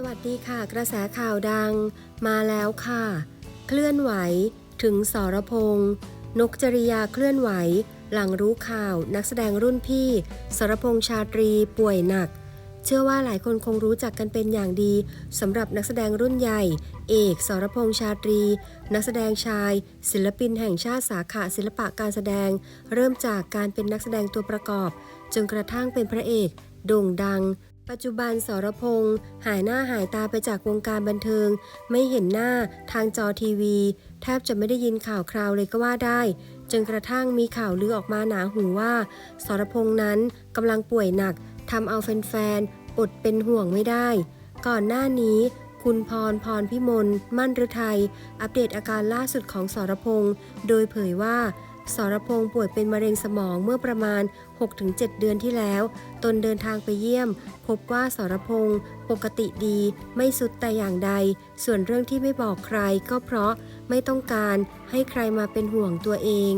สวัสดีค่ะ กระแสข่าวดังมาแล้วค่ะ เคลื่อนไหวถึงสรพงษ์นกจริยาเคลื่อนไหว หลังรู้ข่าวนักแสดงรุ่นพี่ สรพงษ์ชาตรีป่วยหนัก เชื่อว่าหลายคนคงรู้จักกันเป็นอย่างดีสำหรับนักแสดงรุ่นใหญ่ เอกสรพงษ์ชาตรี นักแสดงชาย ศิลปินแห่งชาติสาขาศิลปะการแสดง เริ่มจากการเป็นนักแสดงตัวประกอบ จนกระทั่งเป็นพระเอก โด่งดัง ปัจจุบันสรพงษ์หายหน้าหายตาไปจากวงการบันเทิง ไม่เห็นหน้าทางจอทีวี แทบจะไม่ได้ยินข่าวคราวเลยก็ว่าได้ จนกระทั่งมีข่าวลือออกมาหนาหูว่า สรพงษ์นั้นกำลังป่วยหนักทำเอาแฟนๆอดเป็นห่วงไม่ได้ ก่อนหน้านี้คุณพรพรพิมล มั่นฤทัย อัปเดตอาการล่าสุดของสรพงษ์ โดยเผยว่า สรพงษ์ป่วยเป็นมะเร็งสมองเมื่อประมาณ 6-7 เดือนที่แล้ว ตนเดินทางไปเยี่ยม พบว่าสรพงษ์ปกติดี ไม่สุดแต่อย่างใด ส่วนเรื่องที่ไม่บอกใครก็เพราะไม่ต้องการให้ใครมาเป็นห่วงตัวเอง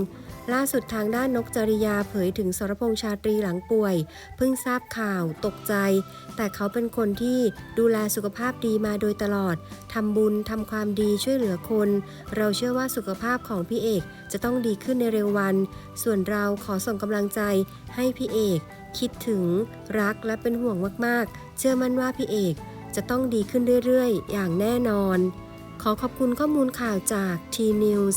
ล่าสุดทางด้านนกจริยาเผยถึงสรพงษ์ชาตรีหลังป่วย เพิ่งทราบข่าวตกใจ แต่เขาเป็นคนที่ดูแลสุขภาพดีมาโดยตลอดทำบุญทำความดีช่วยเหลือคน เราเชื่อว่าสุขภาพของพี่เอกจะต้องดีขึ้นในเร็ววัน ส่วนเราขอส่งกำลังใจให้พี่เอก คิดถึงรักและเป็นห่วงมากๆ เชื่อมั่นว่าพี่เอกจะต้องดีขึ้นเรื่อยๆ อย่างแน่นอน ขอขอบคุณข้อมูลข่าวจาก T News